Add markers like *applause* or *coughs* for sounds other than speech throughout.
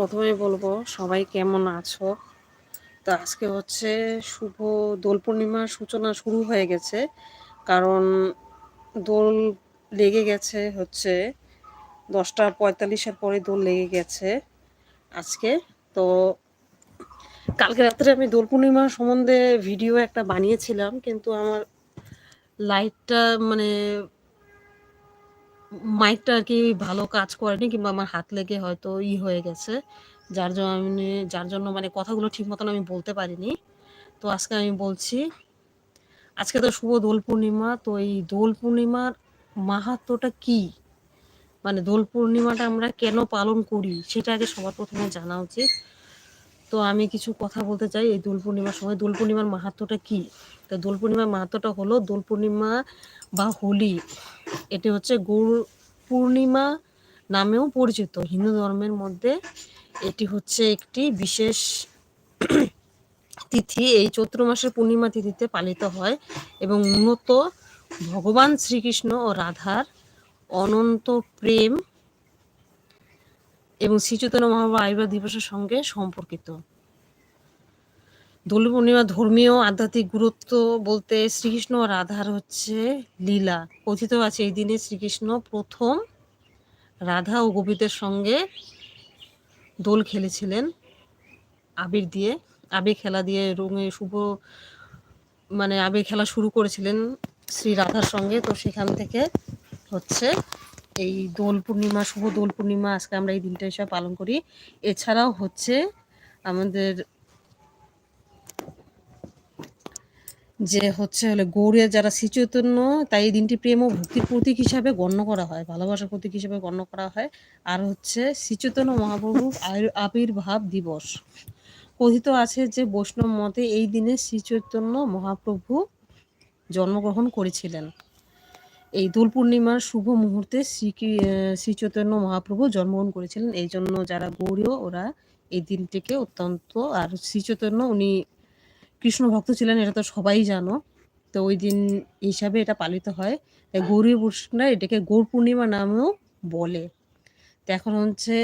প্রথমে বলব, সবাই কেমন আছো? তো আজকে হচ্ছে শুভ দোল পূর্ণিমার সূচনা শুরু হয়ে গেছে। কারণ দোল লেগে গেছে হচ্ছে দশটা পঁয়তাল্লিশের পরে দোল লেগে গেছে আজকে। তো কালকে রাত্রে আমি দোল পূর্ণিমা সম্বন্ধে ভিডিও একটা বানিয়েছিলাম, কিন্তু আমার লাইটটা মানে মাইকটা আর কি ভালো কাজ করেনি কিংবা আমার হাত লেগে হয়তো ই হয়ে গেছে। যার জন্য আমি যার জন্য মানে কথাগুলো ঠিক মতন আমি বলতে পারিনি। তো আজকে আমি বলছি, আজকে তো শুভ দোল পূর্ণিমা, তো এই দোল পূর্ণিমার মাহাত্মটা কি? মানে দোল পূর্ণিমাটা আমরা কেন পালন করি? সেটা আগে সবার প্রথমে জানা উচিত। তো আমি কিছু কথা বলতে চাই, এই দোল পূর্ণিমার সময়। দোল পূর্ণিমার মাহাত্মটা কি? তো দোল পূর্ণিমার মাহাত্মটা হলো দোল পূর্ণিমা বা হোলি। এটি হচ্ছে গৌর পূর্ণিমা নামেও পরিচিত। হিন্দু ধর্মের মধ্যে এটি হচ্ছে একটি বিশেষ তিথি। এই চৈত্র মাসের পূর্ণিমা তিথিতে পালিত হয় এবং মূলত ভগবান শ্রীকৃষ্ণ ও রাধার অনন্ত প্রেম এবং শ্রীচৈতন্য মহাপ্রভু আবির্ভাব দিবসের সঙ্গে সম্পর্কিত। দোল পূর্ণিমা ধর্মীয় আধ্যাত্মিক গুরুত্ব বলতে শ্রীকৃষ্ণ ও রাধার হচ্ছে লীলা। কথিত আছে এই দিনে শ্রীকৃষ্ণ প্রথম রাধা ও গোপীদের সঙ্গে দোল খেলেছিলেন আবির দিয়ে। আবির খেলা দিয়ে রঙে শুভ মানে আবির খেলা শুরু করেছিলেন শ্রী রাধার সঙ্গে। তো সেখান থেকে হচ্ছে এই দোল পূর্ণিমা, শুভ দোল পূর্ণিমা আজকে আমরা এই দিনটা হিসাবে পালন করি। এছাড়াও হচ্ছে আমাদের যে হচ্ছে হলে গৌড়ের যারা শ্রীচৈতন্য তাই এই দিনটি প্রেম ও ভক্তির প্রতীক হিসাবে গণ্য করা হয়, ভালোবাসার প্রতীক হিসাবে গণ্য করা হয়। আর হচ্ছে শ্রীচৈতন্য মহাপ্রভুর আবির- আবির্ভাব দিবস। কথিত আছে যে বৈষ্ণব মতে এই দিনে শ্রীচৈতন্য মহাপ্রভু জন্মগ্রহণ করেছিলেন। এই দোল পূর্ণিমার শুভ মুহূর্তে শ্রী শ্রীচৈতন্য মহাপ্রভু জন্মগ্রহণ করেছিলেন। এই জন্য যারা গৌরীয়, ওরা এই দিনটিকে অত্যন্ত, আর শ্রীচৈতন্য উনি কৃষ্ণ ভক্ত ছিলেন, এটা তো সবাই জানো। তো ওই দিন হিসাবে এটা পালিত হয়। গৌরী বৈষ্ণবরা এটাকে গৌর পূর্ণিমা নামেও বলে। তো এখন হচ্ছে,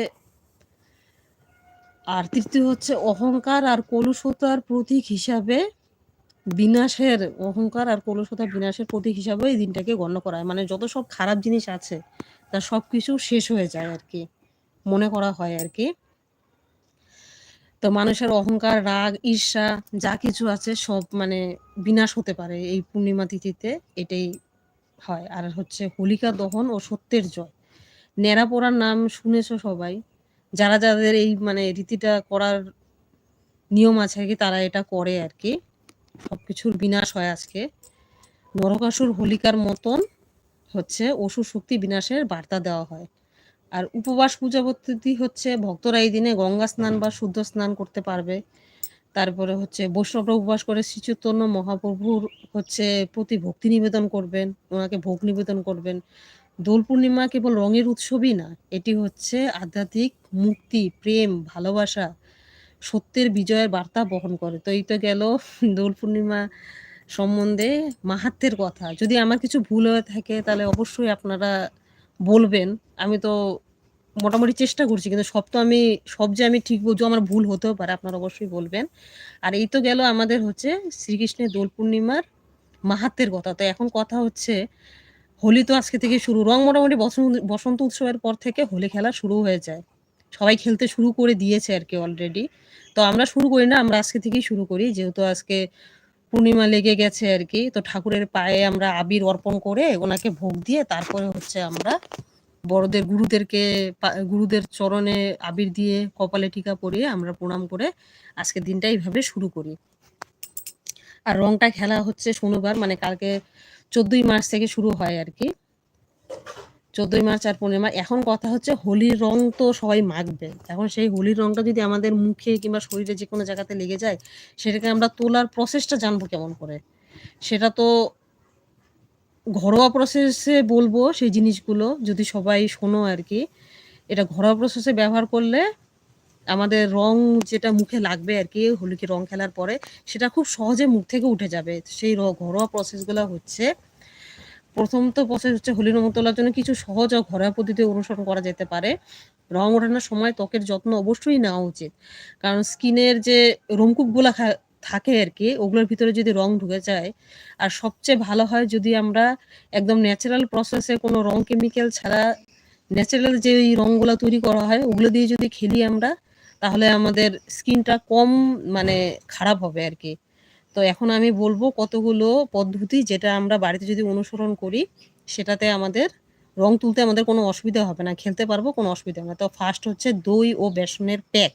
আর তৃতীয় হচ্ছে অহংকার আর কলুষতার প্রতীক হিসাবে বিনাশের অহংকার আর কলুষতার বিনাশের প্রতীক হিসাবে এই দিনটাকে গণ্য করা হয়। মানে যত সব খারাপ জিনিস আছে, তার সব কিছু শেষ হয়ে যায় আর কি। মনে করা হয় আর কি। তো মানুষের অহংকার, রাগ, ঈর্ষা, যা কিছু আছে সব মানে বিনাশ হতে পারে এই পূর্ণিমা তিথিতে। এটাই হয়। আর হচ্ছে হোলিকা দহন ও সত্যের জয়। ন্যাড়া পড়ার নাম শুনেছো সবাই? যারা যাদের এই মানে রীতিটা করার নিয়ম আছে আর কি, তারা এটা করে আর কি। সবকিছুর বিনাশ হয় আজকে। নরকাসুর হোলিকার মতন হচ্ছে অসুর শক্তি বিনাশের বার্তা দেওয়া হয়। আর উপবাস পূজা পদ্ধতি হচ্ছে ভক্তরা এই দিনে গঙ্গা স্নান বা শুদ্ধ স্নান করতে পারবে। তারপরে হচ্ছে বৈষ্ণবরা উপবাস করে শ্রীচৈতন্য মহাপ্রভুর হচ্ছে প্রতি ভক্তি নিবেদন করবেন, ওনাকে ভোগ নিবেদন করবেন। দোল পূর্ণিমা কেবল রঙের উৎসবই না, এটি হচ্ছে আধ্যাত্মিক মুক্তি, প্রেম, ভালোবাসা সত্যের বিজয়ের বার্তা বহন করে। তো এই তো গেল দোল পূর্ণিমা সম্বন্ধে মাহাত্মের কথা। যদি আমার কিছু ভুল হয়ে থাকে, তাহলে অবশ্যই আপনারা বলবেন। আমি তো মোটামুটি চেষ্টা করছি, কিন্তু সব তো আমি, সব যে আমি ঠিক বুঝব, আমার ভুল হতেও পারে, আপনারা অবশ্যই বলবেন। আর এই তো গেল আমাদের হচ্ছে শ্রীকৃষ্ণের দোল পূর্ণিমার মাহাত্মের কথা। তো এখন কথা হচ্ছে, হোলি তো আজকে থেকে শুরু। রং মোটামুটি বসন্ত বসন্ত উৎসবের পর থেকে হোলি খেলা শুরু হয়ে যায়। সবাই খেলতে শুরু করে দিয়েছে আর কি অলরেডি তো আমরা শুরু করি না, আমরা আজকে থেকেই শুরু করি। যেহেতু আজকে পূর্ণিমা লেগে গেছে আর কি, তো ঠাকুরের পায়ে আমরা আবির অর্পণ করে ওনাকে ভোগ দিয়ে তারপরে হচ্ছে আমরা বড়দের, গুরুদেরকে গুরুদের চরণে আবির দিয়ে কপালে টিকা পরিয়ে আমরা প্রণাম করে আজকে দিনটা এইভাবে শুরু করি। আর রংটা খেলা হচ্ছে শনিবার মানে কালকে চোদ্দই মার্চ থেকে শুরু হয় আর কি। চোদ্দই মার্চ আর পূর্ণিমা এখন কথা হচ্ছে হোলির রং তো সবাই মাখবে। এখন সেই হোলির রংটা যদি আমাদের মুখে কিংবা শরীরে যে কোনো জায়গাতে লেগে যায়, সেটাকে আমরা তোলার প্রসেসটা জানব কেমন করে? সেটা তো ঘরোয়া প্রসেসে বলব সেই জিনিসগুলো, যদি সবাই শোনো আর কি। এটা ঘরোয়া প্রসেসে ব্যবহার করলে আমাদের রং যেটা মুখে লাগবে আর কি, হোলিকে রং খেলার পরে, সেটা খুব সহজে মুখ থেকে উঠে যাবে। সেই ঘরোয়া প্রসেসগুলো হচ্ছে প্রথম তো প্রসেস হচ্ছে হোলি রং তোলার জন্য কিছু সহজ ও ঘরোয়া পদ্ধতি অনুসরণ করা যেতে পারে। রং ওঠানোর সময় ত্বকের যত্ন অবশ্যই নেওয়া উচিত। কারণ স্কিনের যে রোমকূপগুলা থাকে আর কি, ওগুলোর ভিতরে যদি রং ঢুকে যায়, আর সবচেয়ে ভালো হয় যদি আমরা একদম ন্যাচারাল প্রসেসে কোনো রং কেমিক্যাল ছাড়া ন্যাচারাল যে রংগুলো তৈরি করা হয়, ওগুলো দিয়ে যদি খেলি আমরা, তাহলে আমাদের স্কিনটা কম মানে খারাপ হবে আর কি। তো এখন আমি বলব কতগুলো পদ্ধতি যেটা আমরা বাড়িতে যদি অনুসরণ করি, সেটাতে আমাদের রং তুলতে আমাদের কোনো অসুবিধা হবে না, খেলতে পারব কোনো অসুবিধা হবে না। তো ফার্স্ট হচ্ছে দই ও বেসনের প্যাক।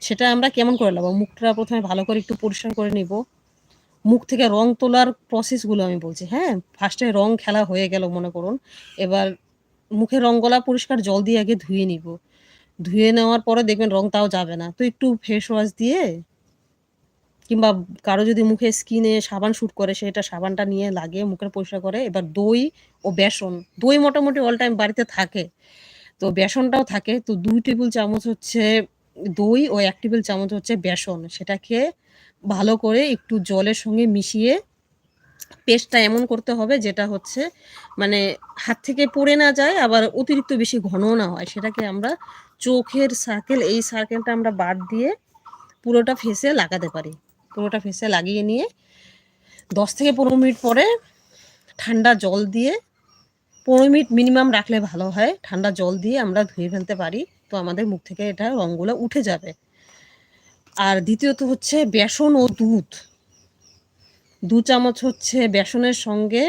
সেটা আমরা কেমন করে নেব মুখটা প্রথমে ভালো করে একটু পরিষ্কার করে নিব। মুখ থেকে রং তোলার প্রসেসগুলো আমি বলছি হ্যাঁ? ফার্স্টে রং খেলা হয়ে গেল, মনে করুন। এবার মুখে রং গলা পরিষ্কার জল দিয়ে আগে ধুয়ে নিব। ধুয়ে নেওয়ার পরে দেখবেন রং তাও যাবে না। তো একটু ফেস ওয়াশ দিয়ে কিংবা কারও যদি মুখে স্কিনে সাবান শুট করে, সেটা সাবানটা নিয়ে লাগিয়ে মুখের পরিষ্কার করে, এবার দই ও বেসন, দই মোটামুটি অল টাইম বাড়িতে থাকে, তো বেসনটাও থাকে, তো দুই টেবিল চামচ হচ্ছে দই ও এক টেবিল চামচ হচ্ছে বেসন, সেটাকে ভালো করে একটু জলের সঙ্গে মিশিয়ে পেস্টটা এমন করতে হবে যেটা হচ্ছে মানে হাত থেকে পড়ে না যায়, আবার অতিরিক্ত বেশি ঘনও না হয়, সেটাকে আমরা চোখের সার্কেল এই সার্কেলটা আমরা বাদ দিয়ে পুরোটা ফেসে লাগাতে পারি। পুরোটা ফেসে লাগিয়ে নিয়ে দশ থেকে পনেরো মিনিট পরে ঠান্ডা জল দিয়ে, পনেরো মিনিট মিনিমাম রাখলে ভালো হয়, ঠান্ডা জল দিয়ে আমরা ধুয়ে ফেলতে পারি, তো আমাদের মুখ থেকে এটা রঙগুলো উঠে যাবে। আর দ্বিতীয়ত হচ্ছে বেসন ও দুধ। দু চামচ হচ্ছে বেসনের সঙ্গে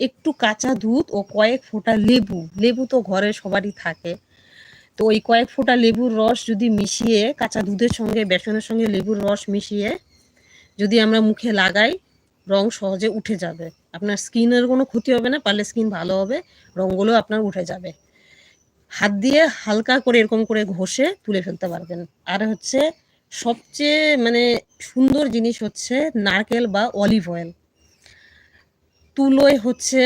একটু কাঁচা দুধ ও কয়েক ফোঁটা লেবু। লেবু তো ঘরে সবারই থাকে। তো ওই কয়েক ফোঁটা লেবুর রস যদি মিশিয়ে, কাঁচা দুধের সঙ্গে, বেসনের সঙ্গে লেবুর রস মিশিয়ে যদি আমরা মুখে লাগাই, রং সহজে উঠে যাবে। আপনার স্কিনের কোনো ক্ষতি হবে না, পারলে স্কিন ভালো হবে, রঙগুলো আপনার উঠে যাবে। হাত দিয়ে হালকা করে এরকম করে ঘষে তুলে ফেলতে পারবেন। আর হচ্ছে সবচেয়ে মানে সুন্দর জিনিস হচ্ছে নারকেল বা অলিভ অয়েল। তুলোয় হচ্ছে,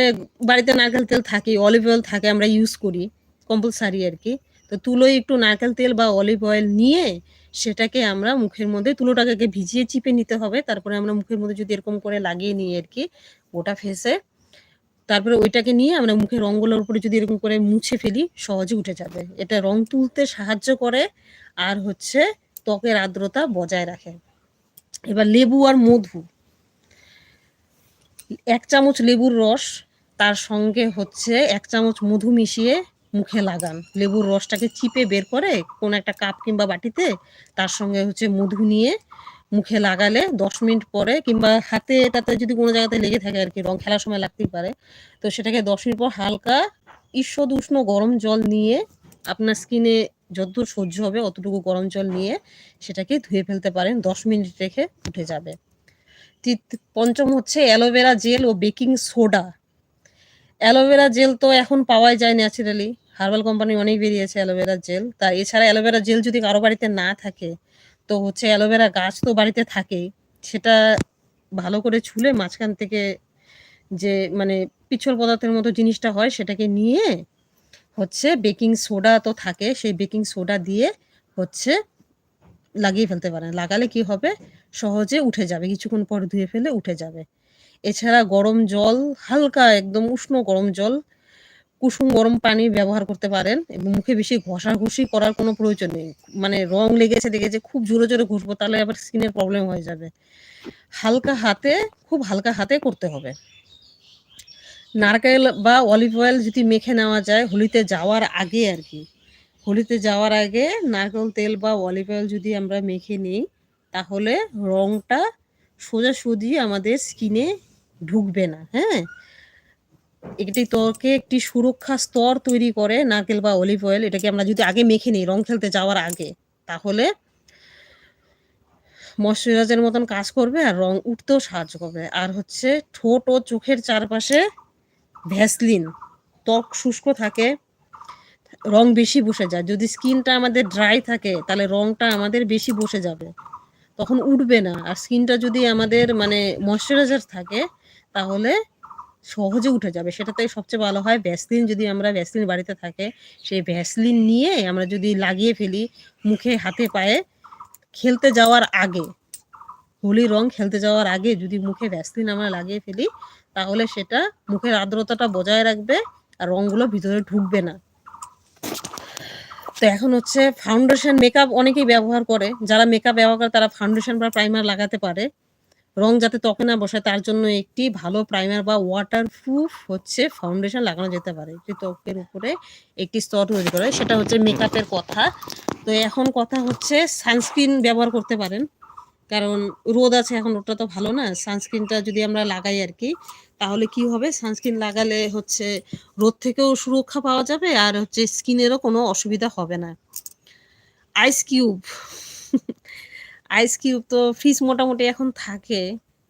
বাড়িতে নারকেল তেল থাকে অলিভ অয়েল থাকে, আমরা ইউজ করি কম্পালসারি আর কি। তো তুলোয় একটু নারকেল তেল বা অলিভ অয়েল নিয়ে সেটাকে আমরা মুখের মধ্যে তুলোটাকে আগে ভিজিয়ে চিপে নিতে হবে। তারপরে আমরা মুখের মধ্যে যদি এরকম করে লাগিয়ে নিই আর কি ওটা ফেসে তারপরে ওইটাকে নিয়ে আমরা মুখের রঙগুলোর উপরে যদি এরকম করে মুছে ফেলি, সহজে উঠে যাবে। এটা রং তুলতে সাহায্য করে আর হচ্ছে ত্বকের আর্দ্রতা বজায় রাখে। এবার লেবু আর মধু। এক চামচ লেবুর রস, তার সঙ্গে হচ্ছে এক চামচ মধু মিশিয়ে মুখে লাগান। লেবুর রসটাকে চিপে বের করে কোন একটা কাপ কিংবা বাটিতে তার সঙ্গে হচ্ছে মধু নিয়ে মুখে লাগালে দশ মিনিট পরে কিংবা হাতে এটাতে যদি কোনো জায়গাতে লেগে থাকে আর কি, রং খেলার সময় লাগতেই পারে, তো সেটাকে দশ মিনিট পর হালকা ঈষদ উষ্ণ গরম জল নিয়ে আপনার স্কিনে যতদূর সহ্য হবে অতটুকু গরম জল নিয়ে সেটাকে ধুয়ে ফেলতে পারেন, দশ মিনিট রেখে উঠে যাবে। তিত- পঞ্চম হচ্ছে অ্যালোভেরা জেল ও baking soda. Aloe vera gel তো এখন পাওয়াই যায় ন্যাচারালি। হার্বাল কোম্পানি অনেক বেরিয়েছে অ্যালোভেরা জেল। তা এছাড়া অ্যালোভেরা জেল যদি কারও বাড়িতে না থাকে, তো হচ্ছে অ্যালোভেরা গাছ তো বাড়িতে থাকেই। সেটা ভালো করে ছুলে মাঝখান থেকে যে মানে পিছল পদার্থের মতো জিনিসটা হয় সেটাকে নিয়ে হচ্ছে বেকিং সোডা তো থাকে, সেই বেকিং সোডা দিয়ে হচ্ছে লাগিয়ে ফেলতে পারেন। লাগালে কি হবে? সহজে উঠে যাবে, কিছুক্ষণ পর ধুয়ে ফেলে উঠে যাবে। এছাড়া গরম জল, হালকা একদম উষ্ণ গরম জল, কুসুম গরম পানি ব্যবহার করতে পারেন এবং মুখে বেশি ঘষাঘষি করার কোনো প্রয়োজন নেই। মানে রং লেগেছে দেখেছে, খুব জোরে জোরে ঘষবো তাহলে আবার স্কিনের প্রবলেম হয়ে যাবে। হালকা হাতে, খুব হালকা হাতে করতে হবে। নারকেল বা অলিভ অয়েল যদি মেখে নেওয়া যায়, হোলিতে যাওয়ার আগে আর কি। হোলিতে যাওয়ার আগে নারকেল তেল বা অলিভ অয়েল যদি আমরা মেখে নিই, তাহলে রংটা সোজাসুজি আমাদের স্কিনে ঢুকবে না হ্যাঁ? এটি ত্বকে একটি সুরক্ষা স্তর তৈরি করে, নারকেল বা অলিভ অয়েল, এটাকে আমরা যদি আগে মেখে নিই, রং খেলতে যাওয়ার আগে, তাহলে ময়শ্চারাইজারের মতন কাজ করবে আর রং উঠতেও সাহায্য করবে। আর হচ্ছে ঠোঁট ও চোখের চারপাশে ভ্যাসলিন, ত্বক শুষ্ক থাকে, রং বেশি বসে যায়। যদি স্কিনটা আমাদের ড্রাই থাকে, তাহলে রংটা আমাদের বেশি বসে যাবে। তখন উঠবে না। আর স্কিনটা যদি আমাদের মানে ময়শ্চারাইজার থাকে তাহলে সহজে উঠে যাবে। সেটাতে সবচেয়ে ভালো হয় ভ্যাসলিন যদি আমরা ভ্যাসলিন বাড়িতে থাকে, সেই ভ্যাসলিন নিয়ে আমরা যদি লাগিয়ে ফেলি মুখে, হাতে, পায়ে, খেলতে যাওয়ার আগে, হোলি রং খেলতে যাওয়ার আগে যদি মুখে ভ্যাসলিন আমরা লাগিয়ে ফেলি, তাহলে সেটা মুখের আর্দ্রতাটা বজায় রাখবে আর রংগুলো ভিতরে ঢুকবে না। তো এখন হচ্ছে ফাউন্ডেশন মেকআপ অনেকেই ব্যবহার করে। যারা মেকআপ ব্যবহার করে তারা ফাউন্ডেশন বা প্রাইমার লাগাতে পারে। রং যাতে ত্বকে না বসে তার জন্য একটি ভালো প্রাইমার বা ওয়াটার প্রুফ হচ্ছে ফাউন্ডেশন লাগানো যেতে পারে। একটি ত্বকের উপরে একটি স্তর তৈরি করে সেটা হচ্ছে মেকআপের কথা। তো এখন কথা হচ্ছে সানস্ক্রিন ব্যবহার করতে পারেন, কারণ রোদ আছে এখন ওটা তো ভালো না। সানস্ক্রিনটা যদি আমরা লাগাই আর কি, তাহলে কি হবে? সানস্ক্রিন লাগালে হচ্ছে রোদ থেকেও সুরক্ষা পাওয়া যাবে, আর হচ্ছে স্কিনেরও কোনো অসুবিধা হবে না। আইস কিউব আইস কিউব তো ফ্রিজ মোটামুটি এখন থাকে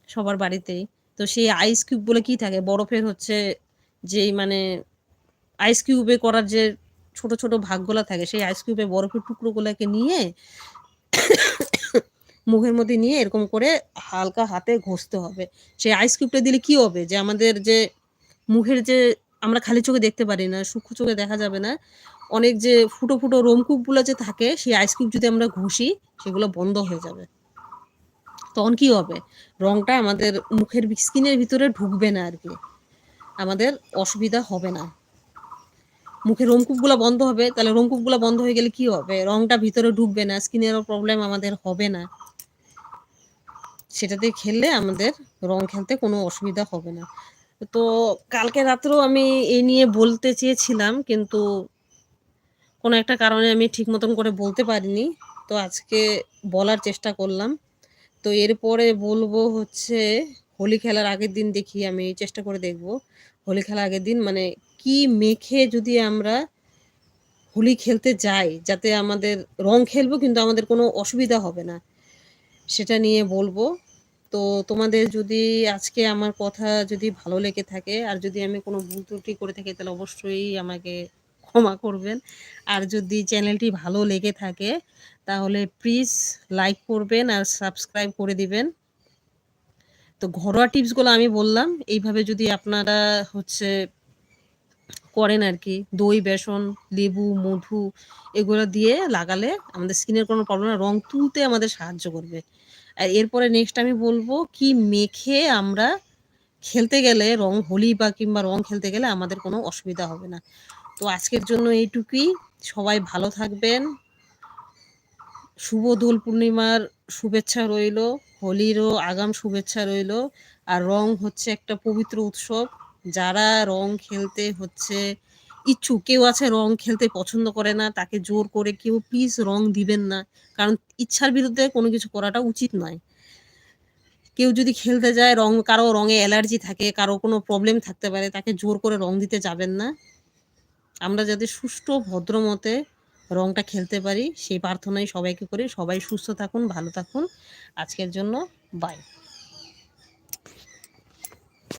সবার বাড়িতেই। তো সেই আইস কিউব বলে কি থাকে? বরফের হচ্ছে যেই মানে আইস কিউবে করার যে ছোট ছোট ভাগগুলো থাকে, সেই আইস কিউবে বরফের টুকরোগুলোকে নিয়ে *coughs* মুখের মধ্যে নিয়ে এরকম করে হালকা হাতে ঘষতে হবে। সেই আইস কিউবটা দিলে কি হবে? যে আমাদের যে মুখের যে আমরা খালি চোখে দেখতে পারি না, সূক্ষ্ম চোখে দেখা যাবে না অনেক যে ফুটো ফুটো রোমকূপগুলো যে থাকে, সেই আইস কিউব যদি আমরা ঘষি, সেগুলো বন্ধ হয়ে যাবে। তখন কি হবে? রংটা আমাদের মুখের স্কিনের ভিতরে ঢুকবে না আর কি আমাদের অসুবিধা হবে না। মুখের রোমকূপগুলো বন্ধ হবে, তাহলে রোমকূপগুলো বন্ধ হয়ে গেলে কি হবে? রংটা ভিতরে ঢুকবে না স্কিনেরও প্রবলেম আমাদের হবে না। সেটাতে খেললে আমাদের রং খেলতে কোনো অসুবিধা হবে না। তো কালকে রাত্রেও আমি এই নিয়ে বলতে চেয়েছিলাম, কিন্তু কোনো একটা কারণে আমি ঠিক মতন করে বলতে পারিনি। তো আজকে বলার চেষ্টা করলাম। তো এরপরে বলব হচ্ছে, হোলি খেলার আগের দিন দেখি আমি চেষ্টা করে দেখব। হোলি খেলার আগের দিন মানে কি মেখে যদি আমরা হোলি খেলতে যাই, যাতে আমাদের রং খেলব কিন্তু আমাদের কোনো অসুবিধা হবে না, সেটা নিয়ে বলব। তো তোমাদের যদি আজকে আমার কথা যদি ভালো লেগে থাকে, আর যদি আমি কোনো ভুল ত্রুটি করে থাকি, তাহলে অবশ্যই আমাকে ক্ষমা করবেন। আর যদি চ্যানেলটি ভালো লেগে থাকে, তাহলে প্লিজ লাইক করবেন আর সাবস্ক্রাইব করে দিবেন। তো ঘরোয়া টিপসগুলো আমি বললাম। এইভাবে যদি আপনারা হচ্ছে করেন আর কি, দই, বেসন, লেবু, মধু, এগুলো দিয়ে লাগালে আমাদের স্কিনের কোনো প্রবলেম না, রং তুলতে আমাদের সাহায্য করবে। আর এরপরে নেক্সট আমি বলব কি মেখে আমরা খেলতে গেলে রং হোলি বা কিংবা রং খেলতে গেলে আমাদের কোনো অসুবিধা হবে না। তো আজকের জন্য এইটুকুই। সবাই ভালো থাকবেন। শুভ দোল পূর্ণিমার শুভেচ্ছা রইল, হোলিরও আগাম শুভেচ্ছা রইল। আর রং হচ্ছে একটা পবিত্র উৎসব। যারা রং খেলতে হচ্ছে, ইচ্ছুক, কেউ আছে রং খেলতে পছন্দ করে না, তাকে জোর করে কেউ প্লিজ রং দিবেন না। কারণ ইচ্ছার বিরুদ্ধে কোনো কিছু করাটা উচিত নয়। কেউ যদি খেলতে যায়, রং, কারও রঙে অ্যালার্জি থাকে, কারও কোনো প্রবলেম থাকতে পারে, তাকে জোর করে রং দিতে যাবেন না। আমরা যাতে সুষ্ঠু ভদ্রমতে রংটা খেলতে পারি, সেই প্রার্থনাই সবাইকে করে সবাই সুস্থ থাকুন, ভালো থাকুন। আজকের জন্য বাই